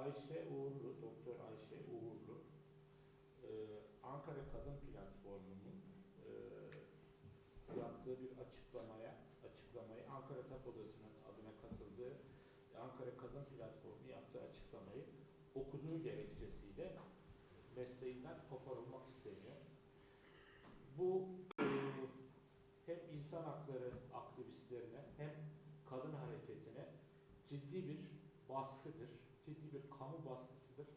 Ayşe Uğurlu, Doktor Ayşe Uğurlu, e, Ankara Kadın Platformu'nun e, yaptığı bir açıklamaya, açıklamayı Ankara TAP Odası'nın adına katıldığı Ankara Kadın Platformu yaptığı açıklamayı okuduğu gerekçesiyle mesleğinden koparılmak isteniyor. Bu e, hem insan hakları aktivistlerine hem kadın hareketine ciddi bir baskıdır, ciddi bir kamu baskısıdır.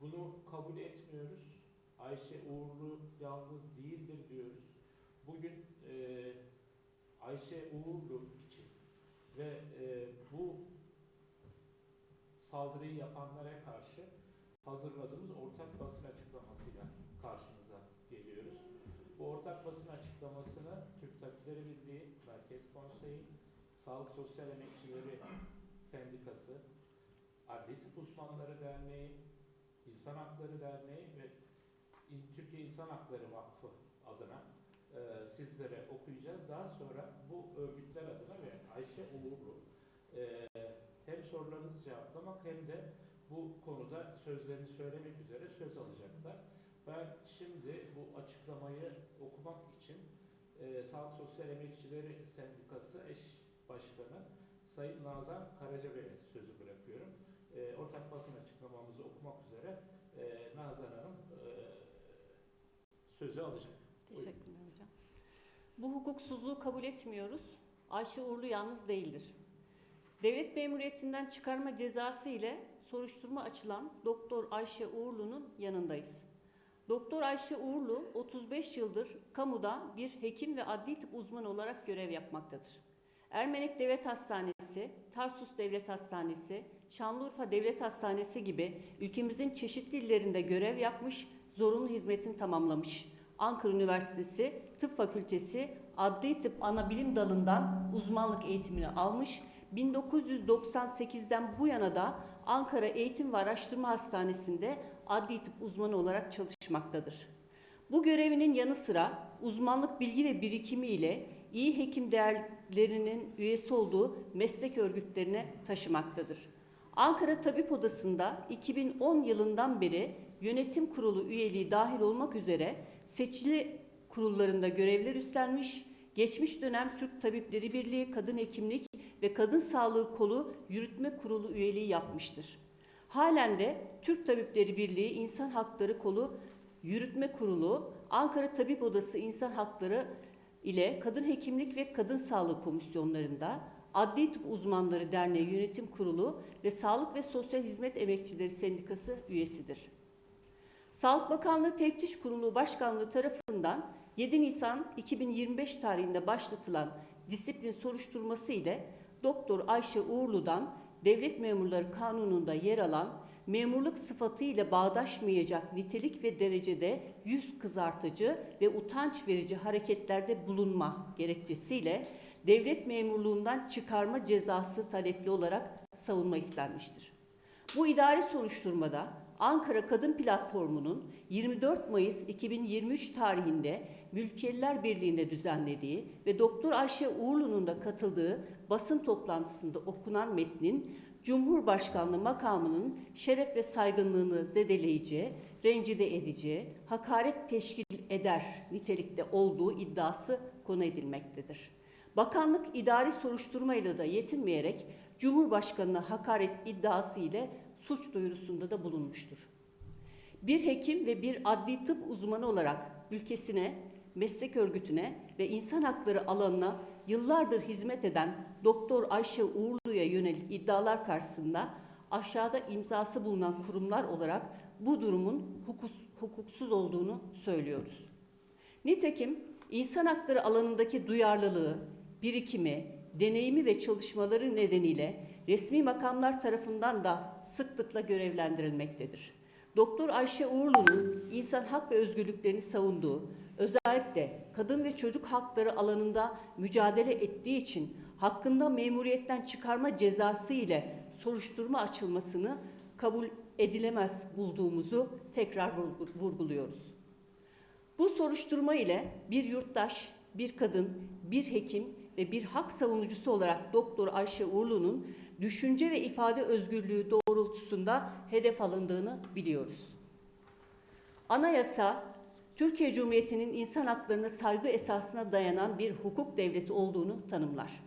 Bunu kabul etmiyoruz. Ayşe Uğurlu yalnız değildir diyoruz. Bugün e, Ayşe Uğurlu için ve e, bu saldırıyı yapanlara karşı hazırladığımız ortak basın açıklamasıyla karşınıza geliyoruz. Bu ortak basın açıklamasını Türk Tabipleri Birliği, Merkez Konseyi, Sağlık Sosyal Emekçileri Sendikası, Adli Tıp Uzmanları Derneği, İnsan Hakları Derneği ve Türkiye İnsan Hakları Vakfı adına e, sizlere okuyacağız. Daha sonra bu örgütler adına ve Ayşe Uğurlu e, hem sorularınızı cevaplamak hem de bu konuda sözlerini söylemek üzere söz alacaklar. Ben şimdi bu açıklamayı okumak için e, Sağlık Sosyal Emekçileri Sendikası eş başkanı Sayın Nazan Karaca Bey'e sözü bırakıyorum. E, ortak basın açıklamamızı okumak üzere e, Nazan Hanım e, sözü alacak. Teşekkürler hocam. Bu hukuksuzluğu kabul etmiyoruz. Ayşe Uğurlu yalnız değildir. Devlet memuriyetinden çıkarma cezası ile soruşturma açılan Doktor Ayşe Uğurlu'nun yanındayız. Doktor Ayşe Uğurlu 35 yıldır kamuda bir hekim ve adli tıp uzmanı olarak görev yapmaktadır. Ermenek Devlet Hastanesi, Tarsus Devlet Hastanesi, Şanlıurfa Devlet Hastanesi gibi ülkemizin çeşitli illerinde görev yapmış, zorunlu hizmetini tamamlamış. Ankara Üniversitesi Tıp Fakültesi Adli Tıp Anabilim Dalı'ndan uzmanlık eğitimini almış. 1998'den bu yana da Ankara Eğitim ve Araştırma Hastanesi'nde adli tıp uzmanı olarak çalışmaktadır. Bu görevinin yanı sıra uzmanlık bilgi ve birikimi ile iyi hekim değerlerinin üyesi olduğu meslek örgütlerine taşımaktadır. Ankara Tabip Odası'nda 2010 yılından beri yönetim kurulu üyeliği dahil olmak üzere seçili kurullarında görevler üstlenmiş, geçmiş dönem Türk Tabipleri Birliği Kadın Hekimlik ve Kadın Sağlığı Kolu Yürütme Kurulu üyeliği yapmıştır. Halen de Türk Tabipleri Birliği İnsan Hakları Kolu Yürütme Kurulu, Ankara Tabip Odası İnsan Hakları ile Kadın Hekimlik ve Kadın Sağlığı Komisyonlarında Adli Tıp Uzmanları Derneği Yönetim Kurulu ve Sağlık ve Sosyal Hizmet Emekçileri Sendikası üyesidir. Sağlık Bakanlığı Teftiş Kurulu Başkanlığı tarafından 7 Nisan 2025 tarihinde başlatılan disiplin soruşturması ile Doktor Ayşe Uğurlu'dan Devlet Memurları Kanunu'nda yer alan memurluk sıfatı ile bağdaşmayacak nitelik ve derecede yüz kızartıcı ve utanç verici hareketlerde bulunma gerekçesiyle devlet memurluğundan çıkarma cezası talepli olarak savunma istenmiştir. Bu idari soruşturmada Ankara Kadın Platformu'nun 24 Mayıs 2023 tarihinde Mülkiyeliler Birliği'nde düzenlediği ve Doktor Ayşe Uğurlu'nun da katıldığı basın toplantısında okunan metnin Cumhurbaşkanlığı makamının şeref ve saygınlığını zedeleyici, rencide edici, hakaret teşkil eder nitelikte olduğu iddiası konu edilmektedir. Bakanlık idari soruşturmayla da yetinmeyerek Cumhurbaşkanı'na hakaret iddiası ile suç duyurusunda da bulunmuştur. Bir hekim ve bir adli tıp uzmanı olarak ülkesine, meslek örgütüne ve insan hakları alanına yıllardır hizmet eden Doktor Ayşe Uğurlu'ya yönelik iddialar karşısında aşağıda imzası bulunan kurumlar olarak bu durumun hukus, hukuksuz olduğunu söylüyoruz. Nitekim insan hakları alanındaki duyarlılığı, birikimi, deneyimi ve çalışmaları nedeniyle resmi makamlar tarafından da sıklıkla görevlendirilmektedir. Doktor Ayşe Uğurlu'nun insan hak ve özgürlüklerini savunduğu, özellikle kadın ve çocuk hakları alanında mücadele ettiği için hakkında memuriyetten çıkarma cezası ile soruşturma açılmasını kabul edilemez bulduğumuzu tekrar vurgu- vurguluyoruz. Bu soruşturma ile bir yurttaş, bir kadın, bir hekim ve bir hak savunucusu olarak Doktor Ayşe Uğurlu'nun düşünce ve ifade özgürlüğü doğrultusunda hedef alındığını biliyoruz. Anayasa, Türkiye Cumhuriyeti'nin insan haklarına saygı esasına dayanan bir hukuk devleti olduğunu tanımlar.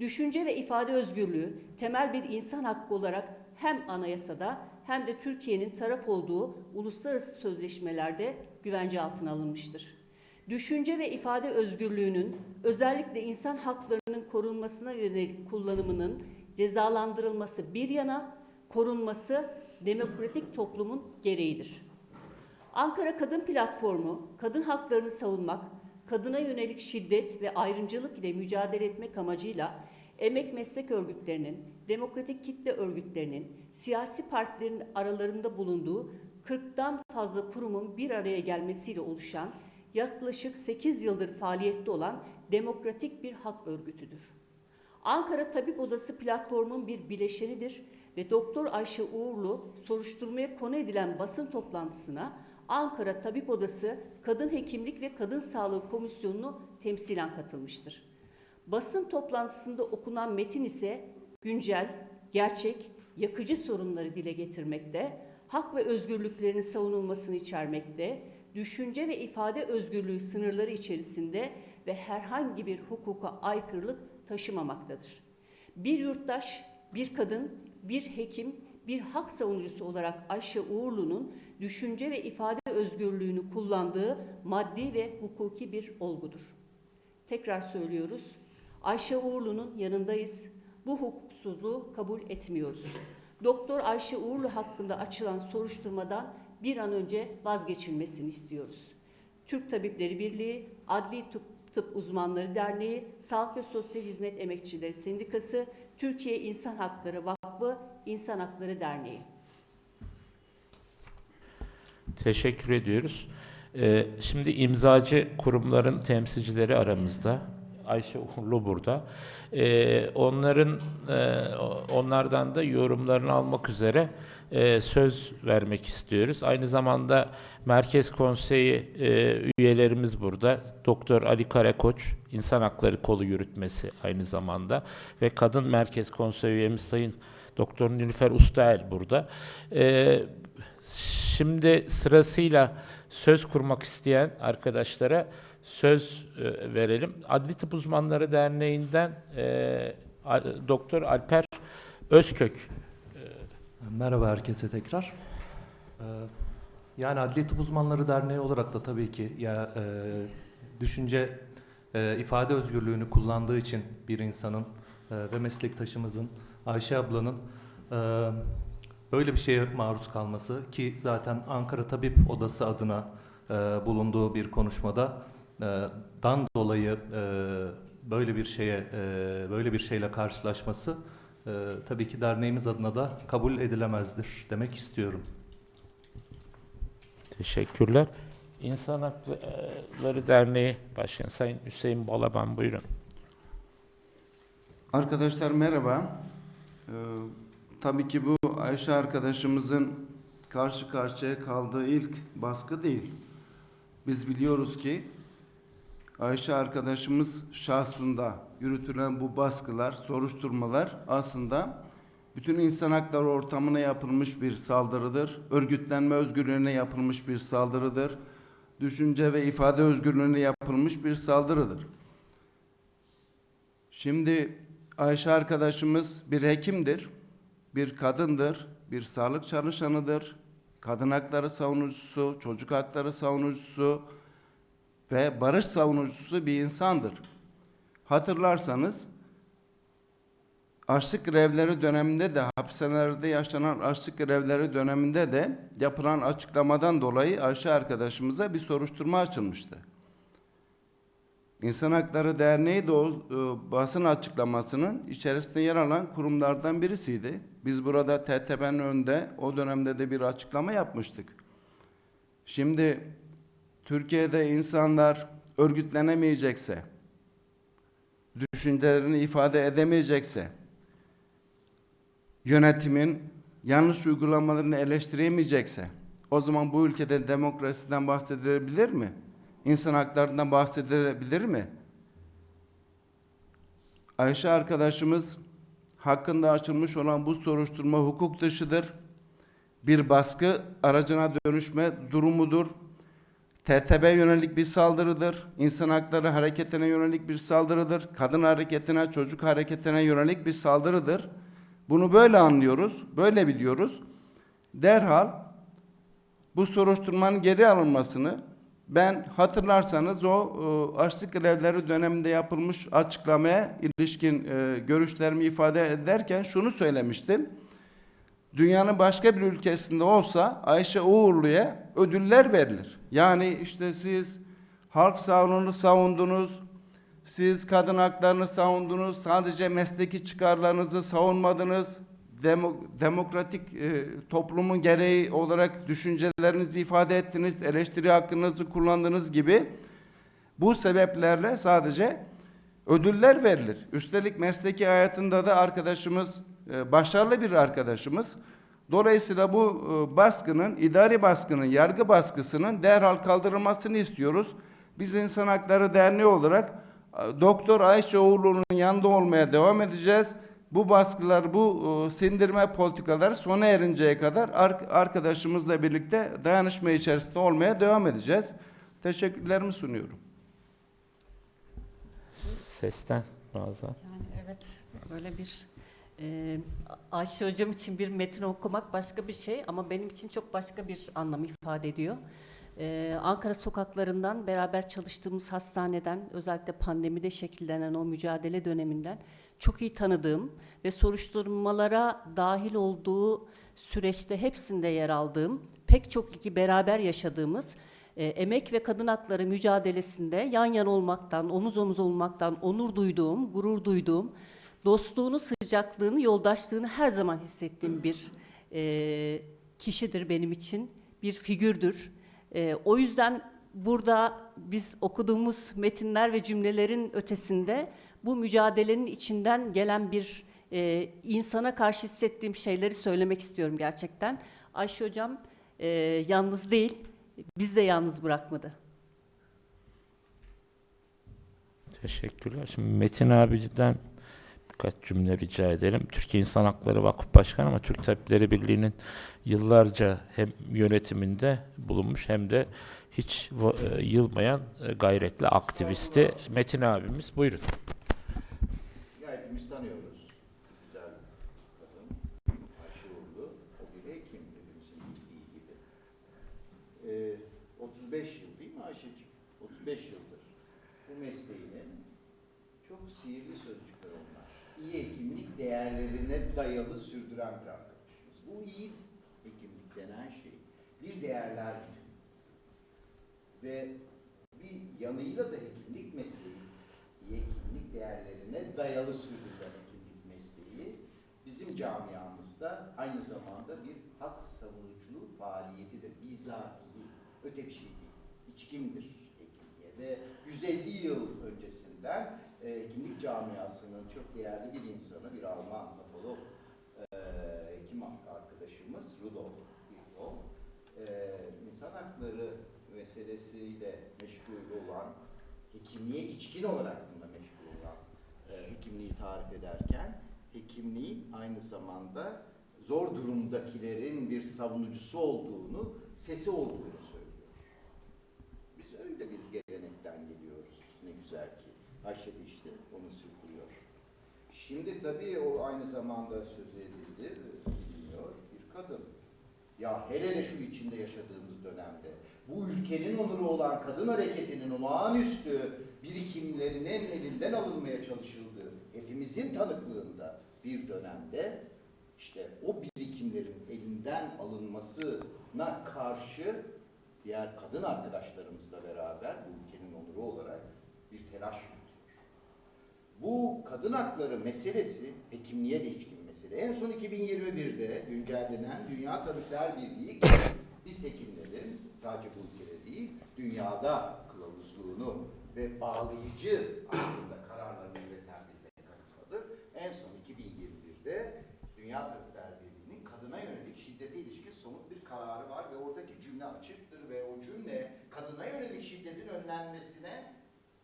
Düşünce ve ifade özgürlüğü temel bir insan hakkı olarak hem anayasada hem de Türkiye'nin taraf olduğu uluslararası sözleşmelerde güvence altına alınmıştır. Düşünce ve ifade özgürlüğünün özellikle insan haklarının korunmasına yönelik kullanımının cezalandırılması bir yana korunması demokratik toplumun gereğidir. Ankara Kadın Platformu, kadın haklarını savunmak, kadına yönelik şiddet ve ayrımcılık ile mücadele etmek amacıyla emek meslek örgütlerinin, demokratik kitle örgütlerinin, siyasi partilerin aralarında bulunduğu 40'tan fazla kurumun bir araya gelmesiyle oluşan yaklaşık 8 yıldır faaliyette olan demokratik bir hak örgütüdür. Ankara Tabip Odası platformun bir bileşenidir ve Doktor Ayşe Uğurlu soruşturmaya konu edilen basın toplantısına Ankara Tabip Odası Kadın Hekimlik ve Kadın Sağlığı Komisyonu'nu temsilen katılmıştır. Basın toplantısında okunan metin ise güncel, gerçek, yakıcı sorunları dile getirmekte, hak ve özgürlüklerinin savunulmasını içermekte, düşünce ve ifade özgürlüğü sınırları içerisinde ve herhangi bir hukuka aykırılık taşımamaktadır. Bir yurttaş, bir kadın, bir hekim, bir hak savunucusu olarak Ayşe Uğurlu'nun düşünce ve ifade özgürlüğünü kullandığı maddi ve hukuki bir olgudur. Tekrar söylüyoruz. Ayşe Uğurlu'nun yanındayız. Bu hukuksuzluğu kabul etmiyoruz. Doktor Ayşe Uğurlu hakkında açılan soruşturmadan bir an önce vazgeçilmesini istiyoruz. Türk Tabipleri Birliği, Adli Tıp, Tıp Uzmanları Derneği, Sağlık ve Sosyal Hizmet Emekçileri Sendikası, Türkiye İnsan Hakları Vakfı, İnsan Hakları Derneği. Teşekkür ediyoruz. Ee, şimdi imzacı kurumların temsilcileri aramızda. Ayşe Uğurlu burada. Ee, onların e, onlardan da yorumlarını almak üzere e, söz vermek istiyoruz. Aynı zamanda Merkez Konseyi e, üyelerimiz burada. Doktor Ali Karakoç, İnsan Hakları Kolu Yürütmesi aynı zamanda ve Kadın Merkez Konseyi üyemiz Sayın Doktor Nilüfer Ustael burada. E, şimdi sırasıyla söz kurmak isteyen arkadaşlara söz e, verelim. Adli Tıp Uzmanları Derneği'nden e, Doktor Alper Özkök Merhaba herkese tekrar. Ee, Yani Adli Tıp Uzmanları Derneği olarak da tabii ki ya e, düşünce e, ifade özgürlüğünü kullandığı için bir insanın e, ve meslektaşımızın Ayşe ablanın e, böyle bir şeye maruz kalması ki zaten Ankara Tabip Odası adına e, bulunduğu bir konuşmada e, dan dolayı e, böyle bir şeye e, böyle bir şeyle karşılaşması ee, tabii ki derneğimiz adına da kabul edilemezdir demek istiyorum. Teşekkürler. İnsan Hakları Derneği Başkanı Sayın Hüseyin Balaban buyurun. Arkadaşlar merhaba. Ee, tabii ki bu Ayşe arkadaşımızın karşı karşıya kaldığı ilk baskı değil. Biz biliyoruz ki Ayşe arkadaşımız şahsında yürütülen bu baskılar, soruşturmalar aslında bütün insan hakları ortamına yapılmış bir saldırıdır. Örgütlenme özgürlüğüne yapılmış bir saldırıdır. Düşünce ve ifade özgürlüğüne yapılmış bir saldırıdır. Şimdi Ayşe arkadaşımız bir hekimdir, bir kadındır, bir sağlık çalışanıdır, kadın hakları savunucusu, çocuk hakları savunucusu ve barış savunucusu bir insandır. Hatırlarsanız açlık grevleri döneminde de hapishanelerde yaşanan açlık grevleri döneminde de yapılan açıklamadan dolayı Ayşe arkadaşımıza bir soruşturma açılmıştı. İnsan Hakları Derneği de o e, basın açıklamasının içerisinde yer alan kurumlardan birisiydi. Biz burada TTB'nin önünde o dönemde de bir açıklama yapmıştık. Şimdi Türkiye'de insanlar örgütlenemeyecekse, düşüncelerini ifade edemeyecekse, yönetimin yanlış uygulamalarını eleştiremeyecekse, o zaman bu ülkede demokrasiden bahsedilebilir mi? İnsan haklarından bahsedilebilir mi? Ayşe arkadaşımız hakkında açılmış olan bu soruşturma hukuk dışıdır. Bir baskı aracına dönüşme durumudur. TTB yönelik bir saldırıdır. İnsan hakları hareketine yönelik bir saldırıdır. Kadın hareketine, çocuk hareketine yönelik bir saldırıdır. Bunu böyle anlıyoruz, böyle biliyoruz. Derhal bu soruşturmanın geri alınmasını ben hatırlarsanız o e, açlık grevleri döneminde yapılmış açıklamaya ilişkin e, görüşlerimi ifade ederken şunu söylemiştim. Dünyanın başka bir ülkesinde olsa Ayşe Uğurlu'ya ödüller verilir. Yani işte siz halk sağlığını savundunuz, siz kadın haklarını savundunuz, sadece mesleki çıkarlarınızı savunmadınız, demo- demokratik e, toplumun gereği olarak düşüncelerinizi ifade ettiniz, eleştiri hakkınızı kullandığınız gibi bu sebeplerle sadece ödüller verilir. Üstelik mesleki hayatında da arkadaşımız e, başarılı bir arkadaşımız. Dolayısıyla bu e, baskının, idari baskının, yargı baskısının derhal kaldırılmasını istiyoruz. Biz İnsan Hakları Derneği olarak e, Doktor Ayşe Uğurlu'nun yanında olmaya devam edeceğiz. Bu baskılar, bu e, sindirme politikaları sona erinceye kadar ar- arkadaşımızla birlikte dayanışma içerisinde olmaya devam edeceğiz. Teşekkürlerimi sunuyorum. Sesten Nazan. Yani evet böyle bir e, Ayşe hocam için bir metin okumak başka bir şey ama benim için çok başka bir anlam ifade ediyor. E, Ankara sokaklarından beraber çalıştığımız hastaneden özellikle pandemide şekillenen o mücadele döneminden çok iyi tanıdığım ve soruşturmalara dahil olduğu süreçte hepsinde yer aldığım pek çok iki beraber yaşadığımız e, emek ve kadın hakları mücadelesinde yan yana olmaktan, omuz omuz olmaktan onur duyduğum, gurur duyduğum, dostluğunu, sıcaklığını, yoldaşlığını her zaman hissettiğim bir e, kişidir benim için, bir figürdür. E, o yüzden burada biz okuduğumuz metinler ve cümlelerin ötesinde bu mücadelenin içinden gelen bir e, insana karşı hissettiğim şeyleri söylemek istiyorum gerçekten. Ayşe hocam e, yalnız değil, biz de yalnız bırakmadı. Teşekkürler. Şimdi Metin abiden birkaç cümle rica edelim. Türkiye İnsan Hakları Vakıf Başkanı ama Türk Tabipleri Birliği'nin yıllarca hem yönetiminde bulunmuş hem de hiç e, yılmayan e, gayretli aktivisti Metin abimiz. Buyurun. Tanıyoruz. Güzel kadın. Ayşe Uğurlu. O bir hekim hepimizin bildiği gibi. Ee, 35 yıl değil mi Ayşe'ciğim? 35 yıldır. Bu mesleğinin çok sihirli sözcükler onlar. İyi hekimlik değerlerine dayalı sürdüren bir arkadaşımız. Bu iyi hekimlik denen şey bir değerler bütünü. Ve bir yanıyla da hekimlik mesleği değerlerine dayalı sürdürülen hekimlik mesleği bizim camiamızda aynı zamanda bir hak savunuculuğu faaliyetidir. Bizatihi, öte bir şey değil. İçkindir hekimliğe ve 150 yıl öncesinden e, hekimlik camiasının çok değerli bir insanı, bir Alman patolog e, hekim arkadaşımız Rudolf Virchow, e, insan hakları meselesiyle meşgul olan, hekimliğe içkin olarak bunda meşgul olan e, hekimliği tarif ederken, hekimliğin aynı zamanda zor durumdakilerin bir savunucusu olduğunu, sesi olduğunu söylüyor. Biz öyle bir gelenekten geliyoruz. Ne güzel ki. Ayşe de işte onu sürdürüyor. Şimdi tabii o aynı zamanda söz edildi, biliniyor bir kadın. Ya hele de şu içinde yaşadığımız dönemde bu ülkenin onuru olan kadın hareketinin olağanüstü birikimlerinin elinden alınmaya çalışıldığı hepimizin tanıklığında bir dönemde işte o birikimlerin elinden alınmasına karşı diğer kadın arkadaşlarımızla beraber bu ülkenin onuru olarak bir telaş yürütüyor. Bu kadın hakları meselesi hekimliğe de ilişkin mesele. En son 2021'de güncellenen Dünya Tabipler Birliği biz hekimlerin sadece bu ülkede değil dünyada kılavuzluğunu ve bağlayıcı aslında kararlarını üreten bir mekanizmadır. En son 2021'de Dünya Tabipler Birliği'nin kadına yönelik şiddete ilişkin somut bir kararı var ve oradaki cümle açıktır ve o cümle kadına yönelik şiddetin önlenmesine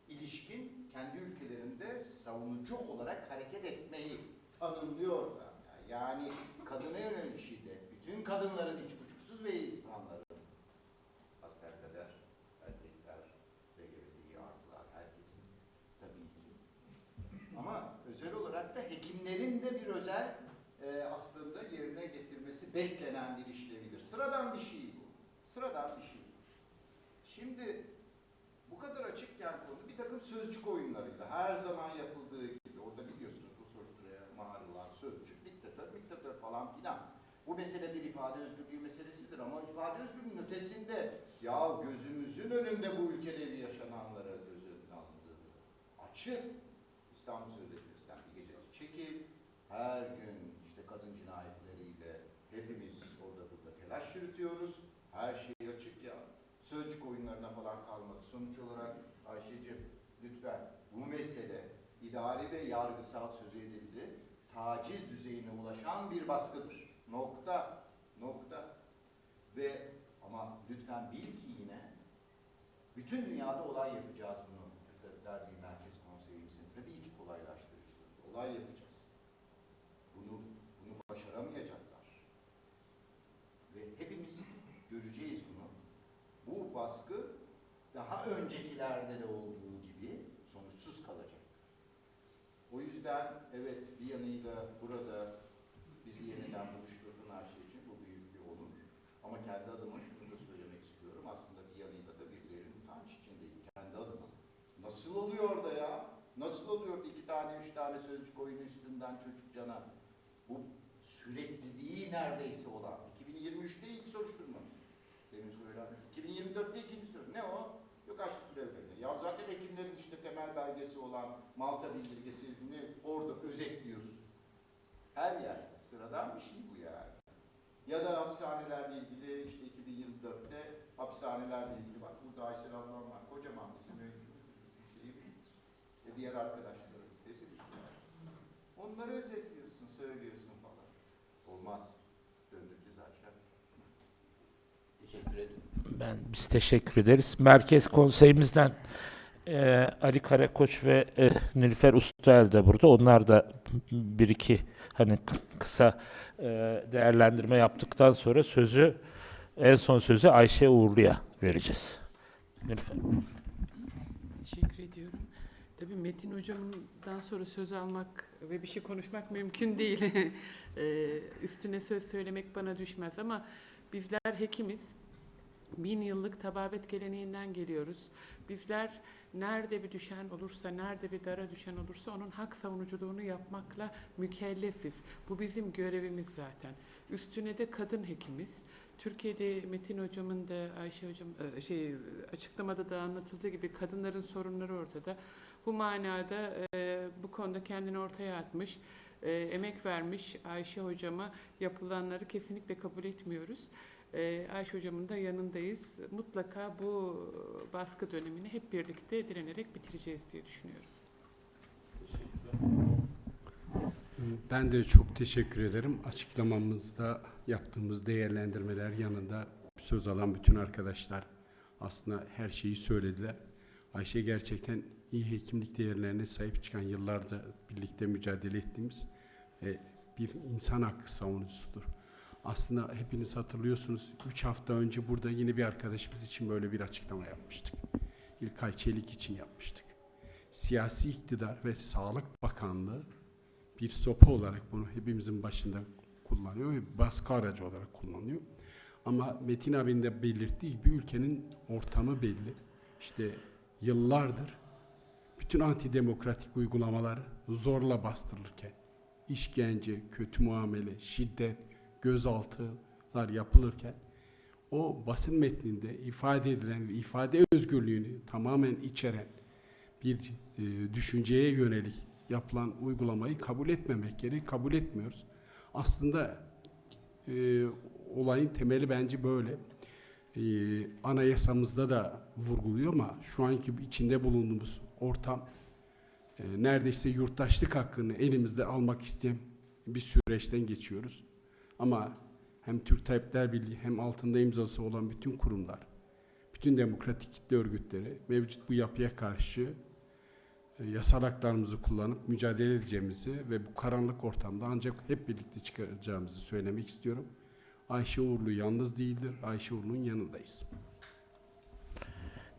ilişkin kendi ülkelerinde savunucu olarak hareket etmeyi tanımlıyor zaten. Yani kadına yönelik şiddet, bütün kadınların hiç kuşkusuz ve insanların, hasbelkader, erkekler, LGBT artılar, herkesin tabii ki. Ama özel olarak da hekimlerin de bir özel e, aslında yerine getirmesi beklenen bir işlevidir. Sıradan bir şey bu. Sıradan bir şey. Şimdi bu kadar açıkken konu bir takım sözcük oyunlarıyla her zaman yapıldığı gibi orada biliyorsunuz bu soruşturmaya mahrulan sözcük diktatör, diktatör falan filan. Bu mesele bir ifade özgürlüğü meselesidir ama ifade özgürlüğünün ötesinde ya gözümüzün önünde bu ülkede bir yaşananlara göz önüne alındığı açık İstanbul çekil her gün işte kadın cinayetleriyle hepimiz orada burada telaş yürütüyoruz. Her şey açık ya. Sözcük oyunlarına falan kalmadı. Sonuç olarak Ayşe'cim lütfen bu mesele idari ve yargısal söz edildi. Taciz düzeyine ulaşan bir baskıdır. Nokta. Nokta. Ve ama lütfen bil ki yine bütün dünyada olay yapacağız bunu. Türk Tabipler Birliği Merkez Konseyimizin tabii ki kolaylaştırıcıdır. Olay yapacağız. Bunu, bunu başaramayacaklar. Ve hepimiz göreceğiz bunu. Bu baskı daha öncekilerde de olduğu gibi sonuçsuz kalacak. O yüzden evet bir yanıyla burada bizi yeniden buluşturduğun her şey için bu büyük bir onur. Ama kendi adıma şunu da söylemek istiyorum. Aslında bir yanıyla da birilerinin utanç içindeyim. Kendi adıma. Nasıl oluyor da ya? Nasıl oluyor da iki tane, üç tane sözcük oyunu üstünden çocuk cana? Bu sürekliliği neredeyse olan. 2023'te ilk soruşturma. Söylenen. 2024'te ikinci soruşturma. Ne o? Yok açlık grevleri. Ya zaten hekimlerin işte temel belgesi olan Malta bildirgesini orada özetliyorsun. Her yerde. Sıradan bir şey bu yani. Ya da hapishanelerle ilgili işte 2024'te hapishanelerle ilgili bak burada Aysel ablam var. Kocaman bizim şeyimiz. İşte diğer arkadaşlarımız. Onları özetliyorsun, söylüyorsun Teşekkür ederim. Ben biz teşekkür ederiz. Merkez Konseyimizden e, Ali Karakoç ve e, Nilüfer Ustael de burada. Onlar da bir iki hani kısa e, değerlendirme yaptıktan sonra sözü en son sözü Ayşe Uğurlu'ya vereceğiz. Nilüfer. Teşekkür ediyorum. Tabii Metin hocamdan sonra söz almak ve bir şey konuşmak mümkün değil. Eee, Üstüne söz söylemek bana düşmez ama bizler hekimiz. Bin yıllık tababet geleneğinden geliyoruz. Bizler nerede bir düşen olursa, nerede bir dara düşen olursa onun hak savunuculuğunu yapmakla mükellefiz. Bu bizim görevimiz zaten. Üstüne de kadın hekimiz. Türkiye'de Metin hocamın da Ayşe hocam e, şey açıklamada da anlatıldığı gibi kadınların sorunları ortada. Bu manada e, bu konuda kendini ortaya atmış, e, emek vermiş Ayşe hocama yapılanları kesinlikle kabul etmiyoruz. E, Ayşe hocamın da yanındayız. Mutlaka bu baskı dönemini hep birlikte direnerek bitireceğiz diye düşünüyorum. Ben de çok teşekkür ederim. Açıklamamızda yaptığımız değerlendirmeler yanında söz alan bütün arkadaşlar aslında her şeyi söylediler. Ayşe gerçekten iyi hekimlik değerlerine sahip çıkan yıllarca birlikte mücadele ettiğimiz ve bir insan hakkı savunucusudur. Aslında hepiniz hatırlıyorsunuz 3 hafta önce burada yine bir arkadaşımız için böyle bir açıklama yapmıştık. İlkay Çelik için yapmıştık. Siyasi iktidar ve Sağlık Bakanlığı bir sopa olarak bunu hepimizin başında kullanıyor ve baskı aracı olarak kullanıyor. Ama Metin abinin de belirttiği gibi ülkenin ortamı belli. İşte yıllardır bütün antidemokratik uygulamalar zorla bastırılırken, işkence, kötü muamele, şiddet, gözaltılar yapılırken o basın metninde ifade edilen ifade özgürlüğünü tamamen içeren bir e, düşünceye yönelik yapılan uygulamayı kabul etmemek gerek, kabul etmiyoruz. Aslında e, olayın temeli bence böyle. E, anayasamızda da vurguluyor ama şu anki içinde bulunduğumuz ortam e, neredeyse yurttaşlık hakkını elimizde almak isteyen bir süreçten geçiyoruz. Ama hem Türk Tabipler Birliği hem altında imzası olan bütün kurumlar, bütün demokratik kitle örgütleri mevcut bu yapıya karşı e, yasal haklarımızı kullanıp mücadele edeceğimizi ve bu karanlık ortamda ancak hep birlikte çıkaracağımızı söylemek istiyorum. Ayşe Uğurlu yalnız değildir. Ayşe Uğurlu'nun yanındayız.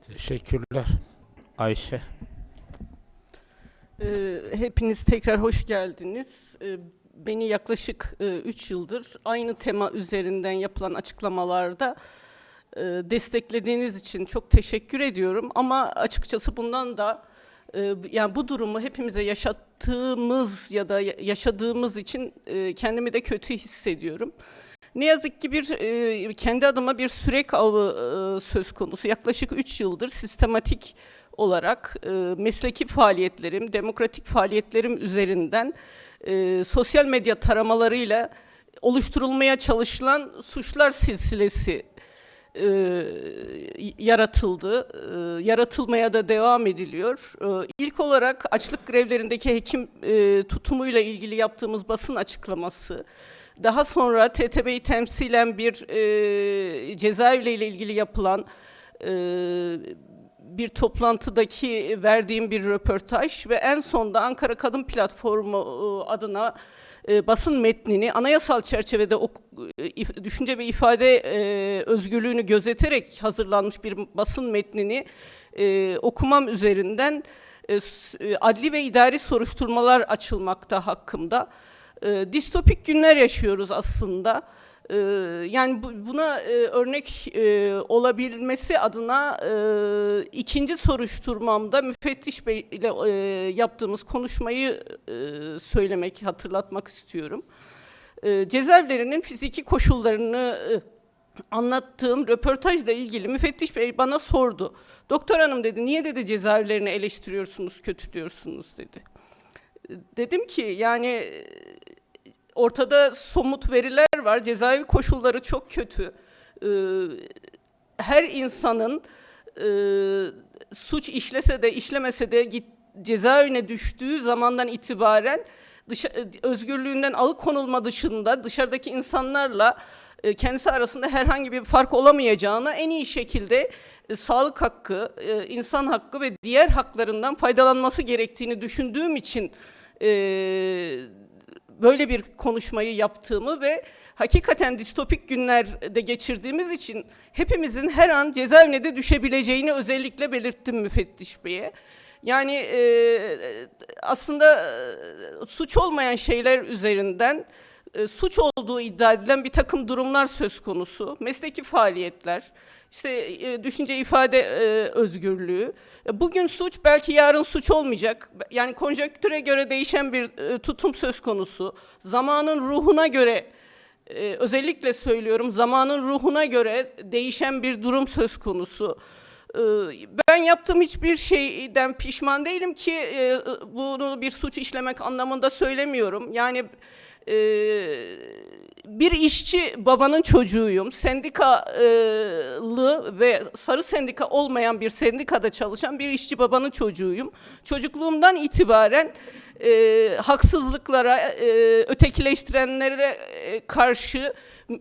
Teşekkürler. Ayşe. Ee, Hepiniz tekrar hoş geldiniz. Ee, Beni yaklaşık 3 yıldır aynı tema üzerinden yapılan açıklamalarda e, desteklediğiniz için çok teşekkür ediyorum. Ama açıkçası bundan da e, yani bu durumu hepimize yaşattığımız ya da ya- yaşadığımız için e, kendimi de kötü hissediyorum. Ne yazık ki bir e, kendi adıma bir sürek avı e, söz konusu. Yaklaşık 3 yıldır sistematik olarak e, mesleki faaliyetlerim, demokratik faaliyetlerim üzerinden e, sosyal medya taramalarıyla oluşturulmaya çalışılan suçlar silsilesi e, yaratıldı. E, yaratılmaya da devam ediliyor. E, ilk olarak açlık grevlerindeki hekim e, tutumuyla ilgili yaptığımız basın açıklaması, daha sonra TTB'yi temsilen bir e, cezaevleriyle ilgili yapılan e, bir toplantıdaki verdiğim bir röportaj ve en sonda Ankara Kadın Platformu e, adına e, basın metnini anayasal çerçevede e, düşünce ve ifade özgürlüğünü gözeterek hazırlanmış bir basın metnini okumam üzerinden adli ve idari soruşturmalar açılmakta hakkımda. Distopik günler yaşıyoruz aslında. Ee, yani bu- buna e, örnek e, olabilmesi adına e, ikinci soruşturmamda müfettiş bey ile e, yaptığımız konuşmayı e, söylemek, hatırlatmak istiyorum. E, cezaevlerinin fiziki koşullarını e, anlattığım röportajla ilgili müfettiş bey bana sordu. Doktor hanım dedi, niye dedi cezaevlerini eleştiriyorsunuz, kötülüyorsunuz dedi. E, Dedim ki yani ortada somut veriler var. Cezaevi koşulları çok kötü. Ee, her insanın e, suç işlese de işlemese de git cezaevine düştüğü zamandan itibaren dışa, özgürlüğünden alıkonulma dışında dışarıdaki insanlarla e, kendisi arasında herhangi bir fark olamayacağına en iyi şekilde e, sağlık hakkı, e, insan hakkı ve diğer haklarından faydalanması gerektiğini düşündüğüm için e, böyle bir konuşmayı yaptığımı ve hakikaten distopik günlerde geçirdiğimiz için hepimizin her an cezaevine de düşebileceğini özellikle belirttim müfettiş beye. Yani e, aslında e, suç olmayan şeyler üzerinden e, suç olduğu iddia edilen bir takım durumlar söz konusu. Mesleki faaliyetler, işte e, düşünce ifade e, özgürlüğü. Bugün suç belki yarın suç olmayacak. Yani konjonktüre göre değişen bir tutum söz konusu. Zamanın ruhuna göre özellikle söylüyorum zamanın ruhuna göre değişen bir durum söz konusu. Ben yaptığım hiçbir şeyden pişman değilim ki bunu bir suç işlemek anlamında söylemiyorum. Yani e, bir işçi babanın çocuğuyum. Sendikalı ve sarı sendika olmayan bir sendikada çalışan bir işçi babanın çocuğuyum. Çocukluğumdan itibaren e, haksızlıklara, e, ötekileştirenlere e, karşı e,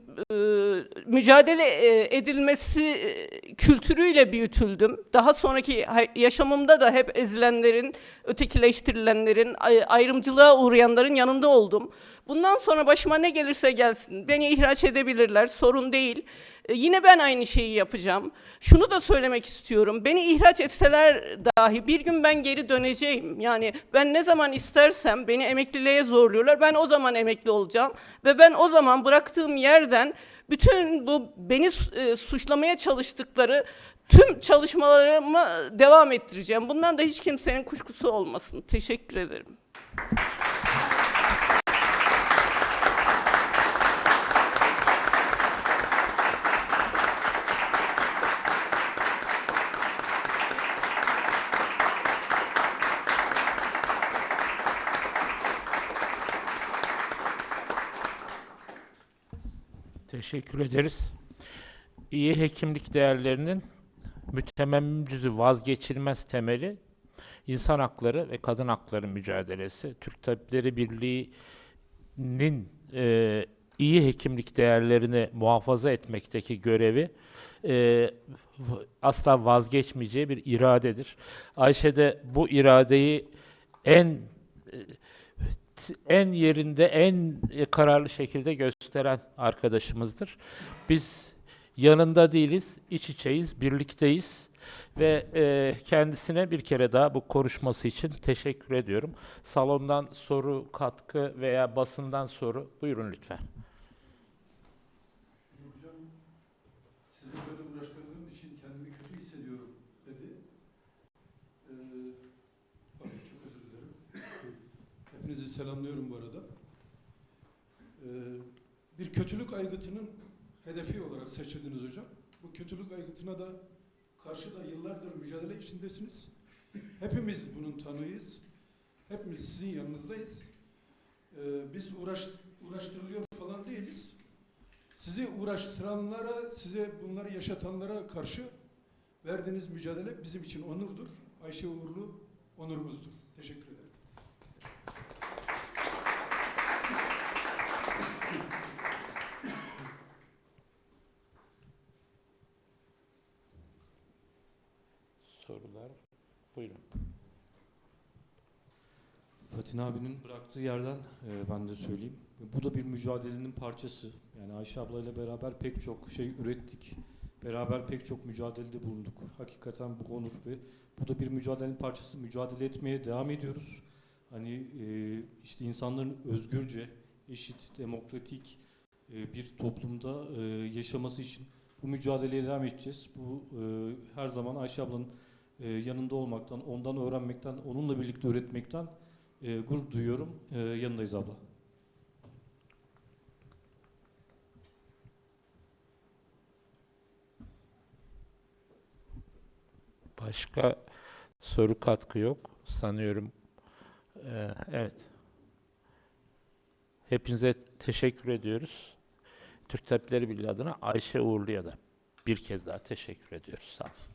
mücadele e, edilmesi e, kültürüyle büyütüldüm. Daha sonraki yaşamımda da hep ezilenlerin, ötekileştirilenlerin, ay- ayrımcılığa uğrayanların yanında oldum. Bundan sonra başıma ne gelirse gelsin, beni ihraç edebilirler, sorun değil. E, yine ben aynı şeyi yapacağım. Şunu da söylemek istiyorum, beni ihraç etseler dahi bir gün ben geri döneceğim. Yani ben ne zaman istersem beni emekliliğe zorluyorlar, ben o zaman emekli olacağım. Ve ben o zaman bıraktığım yerden bütün bu beni e, suçlamaya çalıştıkları tüm çalışmalarımı devam ettireceğim. Bundan da hiç kimsenin kuşkusu olmasın. Teşekkür ederim. Teşekkür ederiz. İyi hekimlik değerlerinin mütememmim cüzü vazgeçilmez temeli insan hakları ve kadın hakları mücadelesi. Türk Tabipleri Birliği'nin e, iyi hekimlik değerlerini muhafaza etmekteki görevi e, asla vazgeçmeyeceği bir iradedir. Ayşe de bu iradeyi en en yerinde, en kararlı şekilde gösteren arkadaşımızdır. Biz yanında değiliz, iç içeyiz, birlikteyiz ve e, kendisine bir kere daha bu konuşması için teşekkür ediyorum. Salondan soru, katkı veya basından soru buyurun lütfen. Hocam sizi böyle uğraştırdığım için kendimi kötü hissediyorum dedi. Ee, pardon, çok özür dilerim. Hepinizi selamlıyorum bu arada. Ee, bir kötülük aygıtının hedefi olarak seçildiniz hocam. Bu kötülük aygıtına da karşı da yıllardır mücadele içindesiniz. Hepimiz bunun tanığıyız. Hepimiz sizin yanınızdayız. Ee, biz uğraş, uğraştırılıyor falan değiliz. Sizi uğraştıranlara, size bunları yaşatanlara karşı verdiğiniz mücadele bizim için onurdur. Ayşe Uğurlu onurumuzdur. Teşekkür ederim. Sorular buyurun. Fatin abinin bıraktığı yerden e, ben de söyleyeyim. Bu da bir mücadelenin parçası. Yani Ayşe ablayla beraber pek çok şey ürettik. Beraber pek çok mücadelede bulunduk. Hakikaten bu onur ve bu da bir mücadelenin parçası. Mücadele etmeye devam ediyoruz. Hani e, işte insanların özgürce, eşit, demokratik e, bir toplumda e, yaşaması için bu mücadeleye devam edeceğiz. Bu e, her zaman Ayşe ablanın e, yanında olmaktan, ondan öğrenmekten, onunla birlikte üretmekten e, gurur duyuyorum. E, yanındayız abla. Başka soru katkı yok sanıyorum. Ee, evet. Hepinize teşekkür ediyoruz. Türk Tabipleri Birliği adına Ayşe Uğurlu'ya da bir kez daha teşekkür ediyoruz. Sağ olun.